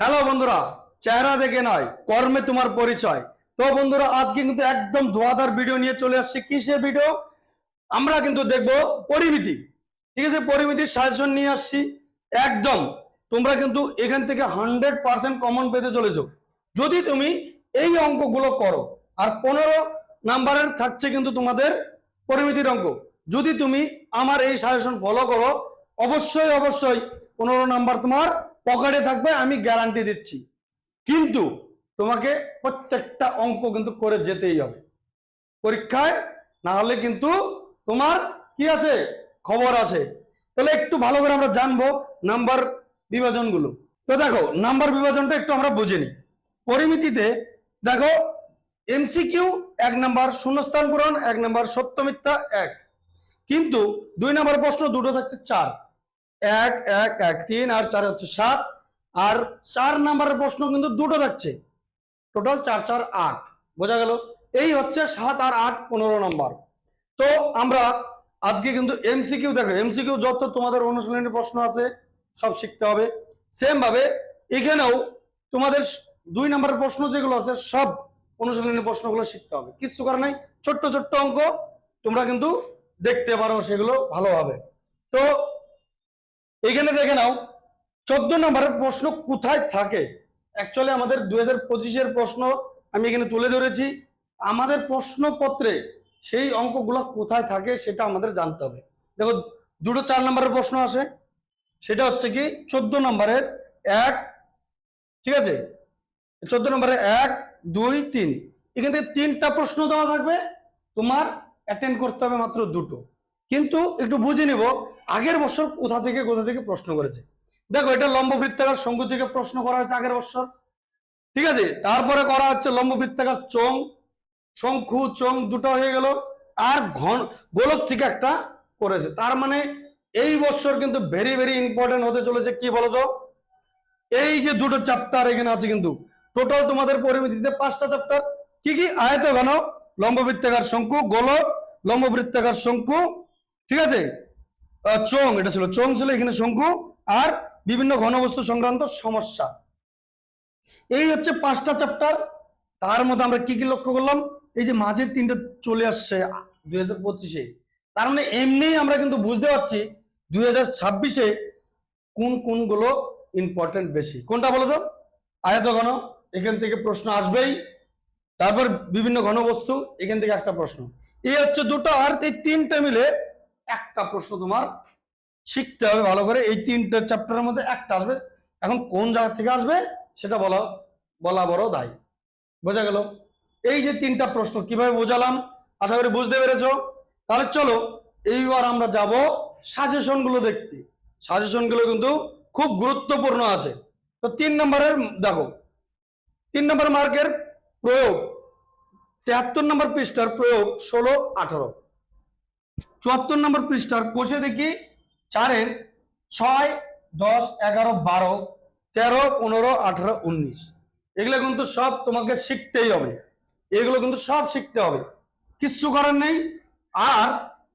Hello বন্ধুরা, চেহারা দেখে নয়, কর্মে তোমার পরিচয়। তো বন্ধুরা, আজকে কিন্তু একদম ধোয়াধার ভিডিও নিয়ে চলে আসছে। কিসের ভিডিও আমরা কিন্তু দেখব পরিমিতি। ঠিক আছে, পরিমিতির সাজেশন নিয়ে আসছি। একদম, তোমরা কিন্তু এখান থেকে হান্ড্রেড পার্সেন্ট কমন পেতে চলেছো। যদি তুমি এই অঙ্কগুলো করো, আর পনেরো নাম্বারের থাকছে কিন্তু তোমাদের পরিমিতির অঙ্ক। যদি তুমি আমার এই সাজেশন ফলো করো, অবশ্যই অবশ্যই পনেরো নাম্বার তোমার পকেটে থাকবে, আমি গ্যারান্টি দিচ্ছি। কিন্তু তোমাকে প্রত্যেকটা অঙ্ক কিন্তু করে যেতেই হবে। পরীক্ষায় না হলে কিন্তু তোমার কি আছে? খবর আছে। তাহলে একটু ভালো করে আমরা জানব নাম্বার বিভাজনগুলো। তো দেখো নাম্বার বিভাজনটা একটু আমরা বুঝে নিই। পরিমিতিতে দেখো এমসিকিউ এক নাম্বার শূন্যস্থান পূরণ এক নাম্বার সত্য মিথ্যা এক। কিন্তু দুই নাম্বার প্রশ্ন, দুটো থাকছে চার। এক এক এক, তিন আর চার হচ্ছে সাত। আর চার নাম্বারের প্রশ্ন কিন্তু দুটো থাকছে। টোটাল চার চার, আট। বোঝা গেল? এই হচ্ছে সাত আর আট পনেরো নাম্বার। তো আমরা আজকে কিন্তু এমসিকিউ দেখো। এমসিকিউ যত তোমাদের অনুশীলনী প্রশ্ন আছে, সব শিখতে হবে। সেম ভাবে এখানেও তোমাদের দুই নাম্বারের প্রশ্ন যেগুলো আছে, সব অনুশীলনী প্রশ্নগুলো শিখতে হবে। কিছু করে নাই। ছোট্ট ছোট্ট অঙ্ক তোমরা কিন্তু দেখতে পারো, সেগুলো ভালোভাবে। তো এখানে দেখে নাও, চোদ্দ নম্বরের প্রশ্ন কোথায় থাকে? অ্যাকচুয়ালি আমাদের দুই হাজার পঁচিশের প্রশ্ন আমি এখানে তুলে ধরেছি। আমাদের প্রশ্নপত্রে সেই অঙ্কগুলো কোথায় থাকে সেটা আমাদের জানতে হবে। দেখো, দুটো চার নম্বরের প্রশ্ন আসে। সেটা হচ্ছে কি, চোদ্দ নম্বরের এক, ঠিক আছে? চোদ্দ নম্বরের এক, দুই, তিন। এখান থেকে তিনটা প্রশ্ন দেওয়া থাকবে। তোমার অ্যাটেন্ড করতে হবে মাত্র দুটো। কিন্তু একটু বুঝে নিব, আগের বছর কোথা থেকে কোথা থেকে প্রশ্ন করেছে। দেখো, এটা লম্ব বৃত্তাকার শঙ্কু থেকে প্রশ্ন করা হয়েছে আগের বছর। ঠিক আছে? তারপরে করা হচ্ছে লম্ব বৃত্তাকার চোং শঙ্খু চোং দুটো হয়ে গেল। আর ঘন গোলক থেকে একটা করেছে। তার মানে এই বছর কিন্তু ভেরি ভেরি ইম্পর্টেন্ট হতে চলেছে কি বলতো? এই যে দুটো চ্যাপ্টার এখানে আছে কিন্তু। টোটাল তোমাদের পরিমিতিতে পাঁচটা চ্যাপ্টার কি কি? আয়ত ঘন লম্ব বৃত্তাকার শঙ্কু, গোলক লম্ব বৃত্তাকার শঙ্কু ঠিক আছে? চোং এটা ছিল চোং ছিল এখানে শঙ্কু আর বিভিন্ন ঘনবস্তু সংক্রান্ত সমস্যা। এই হচ্ছে পাঁচটা চ্যাপ্টার তার মধ্যে আমরা কি কি লক্ষ্য করলাম? এই যে মাঝের তিনটা চলে আসছে দুই হাজার পঁচিশে। তার মানে এমনি আমরা কিন্তু বুঝতে পারছি দুই হাজার ছাব্বিশে কোন কোনগুলো ইম্পর্টেন্ট বেশি। কোনটা বলো তো? আয়ত ঘন, এখান থেকে প্রশ্ন আসবেই। তারপর বিভিন্ন ঘনবস্তু, এখান থেকে একটা প্রশ্ন। এই হচ্ছে দুটো আর এই তিনটা মিলে একটা প্রশ্ন তোমার শিখতে হবে ভালো করে। এই তিনটে চ্যাপ্টারের মধ্যে একটা আসবে। এখন কোন জায়গা থেকে আসবে সেটা বলা বলা বড় দায়। বোঝা গেল? এই যে তিনটা প্রশ্ন কীভাবে বোঝালাম, আশা করি বুঝতে পেরেছ। তাহলে চলো, এইবার আমরা যাব সাজেশনগুলো দেখতে। সাজেশনগুলো কিন্তু খুব গুরুত্বপূর্ণ আছে। তো তিন নম্বরের, দেখো, তিন নম্বর মার্কের প্রয়োগ, তেহাত্তর নম্বর পৃষ্ঠার প্রয়োগ ষোলো আঠারো। চুয়াত্তর নম্বর পৃষ্ঠার কোষে দেখি চারের ছয়, দশ, এগারো, বারো, তেরো, পনেরো, আঠারো, উনিশ। এগুলো কিন্তু সব তোমাকে শিখতেই হবে। এগুলো কিন্তু সব শিখতে হবে। কিচ্ছু করার নেই। আর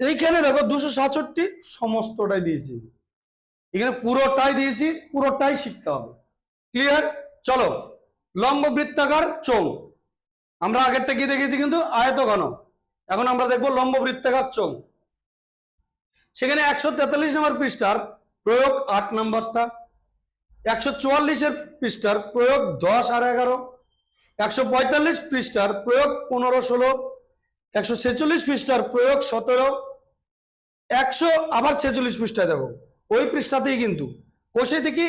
এইখানে দেখো দুশো সাতষট্টি সমস্তটাই দিয়েছি। এখানে পুরোটাই দিয়েছি, পুরোটাই শিখতে হবে। ক্লিয়ার চলো। লম্ব বৃত্তাকার চৌ আমরা আগেরটা কি দেখেছি কিন্তু? আয়ত ঘন এখন আমরা দেখব লম্ব বৃত্তাকার চৌ সেখানে একশো তেতাল্লিশ নম্বর পৃষ্ঠার প্রয়োগ আট নম্বরটা, একশো চুয়াল্লিশের পৃষ্ঠার প্রয়োগ দশ আর এগারো, একশো পঁয়তাল্লিশ পৃষ্ঠার প্রয়োগ পনেরো ষোলো, একশো ছেচল্লিশ পৃষ্ঠার প্রয়োগ সতেরো, একশো আবার ছেচল্লিশ পৃষ্ঠায় দেবো। ওই পৃষ্ঠাতেই কিন্তু কোষে থেকে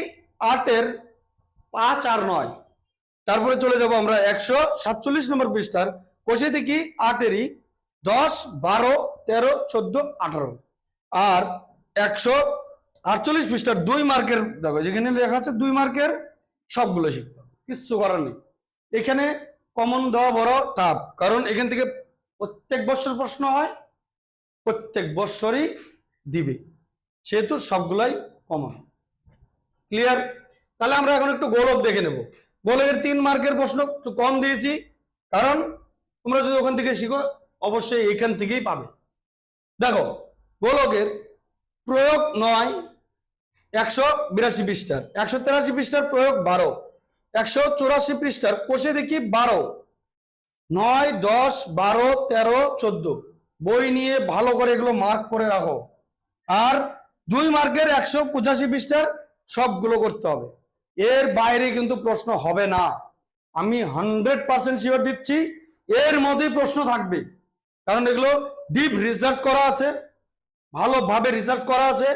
আটের পাঁচ আর নয়। তারপরে চলে যাব আমরা একশো সাতচল্লিশ নম্বর পৃষ্ঠার কোষে থেকে আটেরই দশ, বারো, তেরো, চোদ্দ, আঠারো। আর একশো আটচল্লিশ পৃষ্ঠার দুই মার্কের, দেখো যেখানে লেখা আছে দুই মার্কের সবগুলো শিখতে কিচ্ছু করার নেই। এখানে কমন দেওয়া বড় টাফ কারণ এখান থেকে প্রত্যেক বছর প্রশ্ন হয়, প্রত্যেক বছরই দিবে, সেহেতু সবগুলাই কমন ক্লিয়ার তাহলে আমরা এখন একটু গোলক দেখে নেব। গোলকের তিন মার্কের প্রশ্ন একটু কম দিয়েছি, কারণ তোমরা যদি ওখান থেকে শিখো, অবশ্যই এখান থেকেই পাবে। দেখো গোলকের প্রয়োগ নয় একশো বিরাশি পৃষ্ঠার। একশো তেরাশি পৃষ্ঠার প্রয়োগ বারো। একশো চৌরাশি পৃষ্ঠার কোষে দেখি বারো। নয়, দশ, বারো, তেরো, চোদ্দ। বই নিয়ে ভালো করে এগুলো মার্ক করে রাখো। আর দুই মার্কের একশো পঁচাশি পৃষ্ঠার সবগুলো করতে হবে। এর বাইরে কিন্তু প্রশ্ন হবে না। আমি হান্ড্রেড পার্সেন্ট শিওর দিচ্ছি, এর মধ্যেই প্রশ্ন থাকবে। কারণ এগুলো ডিপ রিসার্চ করা আছে। ভালোভাবে রিসার্চ করা আছে,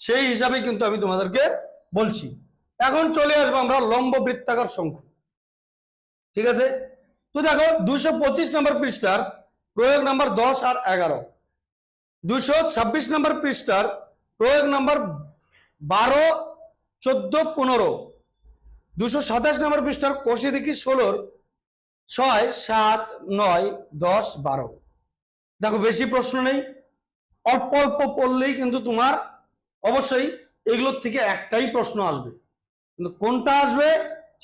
সেই হিসাবে কিন্তু আমি তোমাদেরকে বলছি। এখন চলে আসব আমরা লম্ব বৃত্তাকার শঙ্কু ঠিক আছে? তো দেখো দুশো পঁচিশ নম্বর পৃষ্ঠার প্রয়োগ নাম্বার দশ আর এগারো। দুশো ছাব্বিশ নম্বর পৃষ্ঠার প্রয়োগ নাম্বার বারো, চোদ্দ, পনেরো। দুশো সাতাশ নম্বর পৃষ্ঠার কোষে দেখি ষোলোর ছয়, সাত, নয়, দশ, বারো। দেখো, বেশি প্রশ্ন নেই। অল্প অল্প পড়লেই কিন্তু তোমার অবশ্যই এগুলোর থেকে একটাই প্রশ্ন আসবে। কিন্তু কোনটা আসবে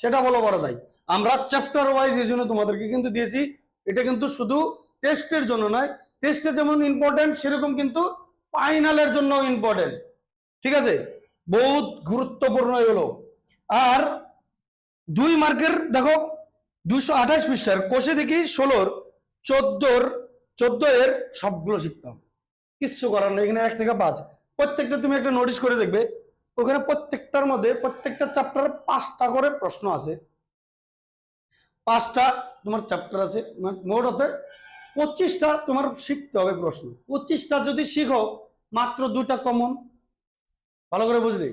সেটা বলো বড় দায় আমরা চ্যাপ্টার ওয়াইজ এই জন্য তোমাদেরকে কিন্তু দিয়েছি। এটা কিন্তু শুধু টেস্টের জন্য নয়। টেস্টে যেমন ইম্পর্টেন্ট সেরকম কিন্তু ফাইনালের জন্য ইম্পর্টেন্ট ঠিক আছে? বহুত গুরুত্বপূর্ণ এগুলো। আর দুই মার্কের, দেখো, দুইশো আঠাশ পৃষ্ঠার, কোষে দেখি ষোলোর, চোদ্দোর, চোদ্দ এর সবগুলো শিখতে হবে কিচ্ছু করার নেই, এখানে এক থেকে পাঁচ। প্রত্যেকটা তুমি একটা নোটিশ করে দেখবে, ওখানে প্রত্যেকটার মধ্যে প্রত্যেকটা চ্যাপ্টারে পাঁচটা করে প্রশ্ন আছে। পাঁচটা তোমার চ্যাপ্টার আছে মানে মোট হতে পঁচিশটা তোমার শিখতে হবে প্রশ্ন। পঁচিশটা যদি শিখো, মাত্র দুটা কমন ভালো করে বুঝলি?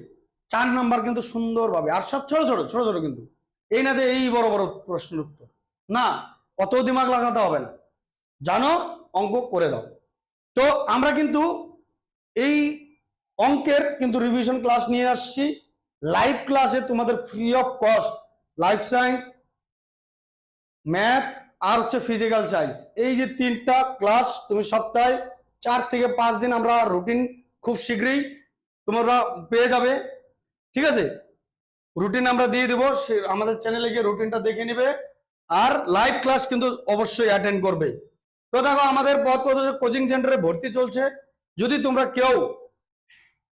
চার নাম্বার কিন্তু সুন্দরভাবে আর সব ছোট ছোট ছোট ছোট কিন্তু। এই না যে এই বড় বড় প্রশ্নের উত্তর। না, অত দিমাগ লাগাতে হবে না। জানো, অঙ্ক করে দাও। তো আমরা কিন্তু এই অঙ্কের কিন্তু রিভিশন ক্লাস নিয়ে আসছি। লাইভ ক্লাসে তোমাদের free of cost life science math আর হচ্ছে ফিজিক্যাল সায়েন্স এই যে তিনটা ক্লাস তুমি সপ্তাহে চার থেকে পাঁচ দিন আমরা রুটিন খুব শীঘ্রই তোমরা পেয়ে যাবে। ঠিক আছে? রুটিন আমরা দিয়ে দেবো আমাদের চ্যানেলে গিয়ে রুটিনটা দেখে নিবে। আর লাইভ ক্লাস কিন্তু অবশ্যই অ্যাটেন্ড করবে। তো দেখো, আমাদের পথ প্রদর্শক কোচিং সেন্টারে ভর্তি চলছে। যদি তোমরা কেউ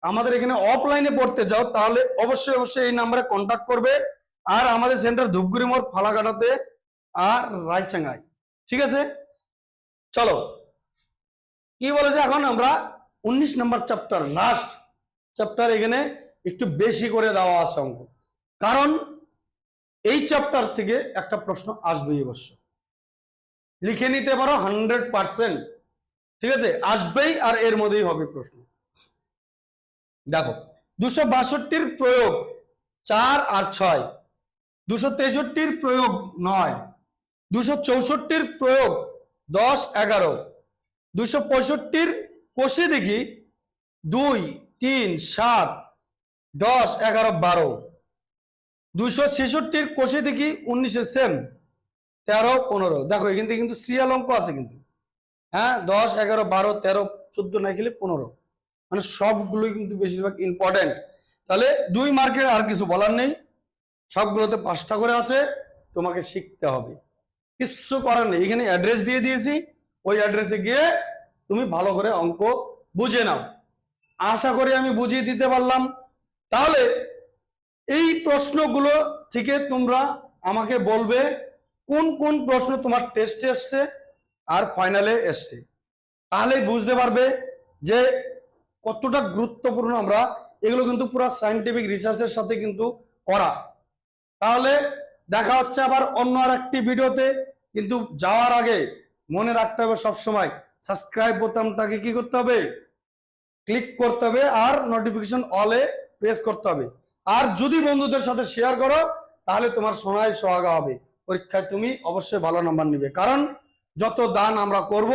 আমাদের এখানে অফলাইনে পড়তে যাও তাহলে অবশ্যই অবশ্যই এই নাম্বারে কন্ট্যাক্ট করবে। আর আমাদের সেন্টার ধূপগুড়ি মোড়, ফালাকাটাতে আর রায়চাঙ্গায়। ঠিক আছে? চলো। কি বলেছে এখন আমরা? উনিশ নম্বর চ্যাপ্টার লাস্ট চ্যাপ্টার এখানে একটু বেশি করে দেওয়া আছে অঙ্ক। কারণ এই চ্যাপ্টার থেকে একটা প্রশ্ন আসবেই অবশ্য। লিখে নিতে পারো হান্ড্রেড পার্সেন্ট ঠিক আছে? আসবেই আর এর মধ্যেই হবে প্রশ্ন। দেখো, দুশো বাষট্টির প্রয়োগ চার আর ছয়। দুশো তেষট্টির প্রয়োগ নয়। দুশো চৌষট্টির প্রয়োগ দশ, এগারো। দুশো পঁয়ষট্টির কোষে দেখি দুই, তিন, সাত, দশ, এগারো, বারো। দুশো ছেষট্টির কোষে দেখি উনিশে সেম। তেরো, পনেরো। দেখো, এখান থেকে কিন্তু সিরিয়াল অঙ্ক আছে কিন্তু। হ্যাঁ দশ, এগারো, বারো, তেরো, চোদ্দ না খেলে পনেরো। মানে সবগুলোই কিন্তু বেশিরভাগ ইম্পর্টেন্ট তাহলে দুই মার্কের আর কিছু বলার নেই। সবগুলোতে পাঁচটা করে আছে, তোমাকে শিখতে হবে। কিচ্ছু করার নেই। এখানে অ্যাড্রেস দিয়ে দিয়েছি। ওই অ্যাড্রেসে গিয়ে তুমি ভালো করে অঙ্ক বুঝে নাও। আশা করি আমি বুঝিয়ে দিতে পারলাম। তাহলে এই প্রশ্নগুলো থেকে তোমরা আমাকে বলবে কোন কোন প্রশ্ন তোমার টেস্টে এসছে আর ফাইনালে এসছে? তাহলেই বুঝতে পারবে যে কতটা গুরুত্বপূর্ণ আমরা এগুলো কিন্তু পুরো সাইন্টিফিক রিসার্চের সাথে কিন্তু করা। তাহলে দেখা হচ্ছে আবার অন্য আর একটি ভিডিওতে। কিন্তু যাওয়ার আগে মনে রাখতে হবে সবসময় সাবস্ক্রাইব বোতামটাকে কি করতে হবে? ক্লিক করতে হবে আর নোটিফিকেশন অলে প্রেস করতে হবে। আর যদি বন্ধুদের সাথে শেয়ার করো, তাহলে তোমার সোনায় সোহাগা হবে। পরীক্ষায় তুমি অবশ্যই ভালো নাম্বার নিবে। কারণ যত দান আমরা করব,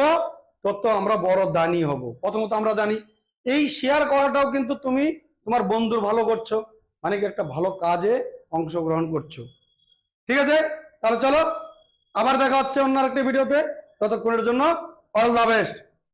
তত আমরা বড় দানই হব। প্রথমত আমরা জানি, এই শেয়ার করাটাও কিন্তু তুমি তোমার বন্ধুর ভালো করছ মানে কি একটা ভালো কাজে অংশগ্রহণ করছ। ঠিক আছে? তাহলে চলো, আবার দেখা হচ্ছে অন্য আরেকটি ভিডিওতে ততক্ষণের জন্য অল দ্য বেস্ট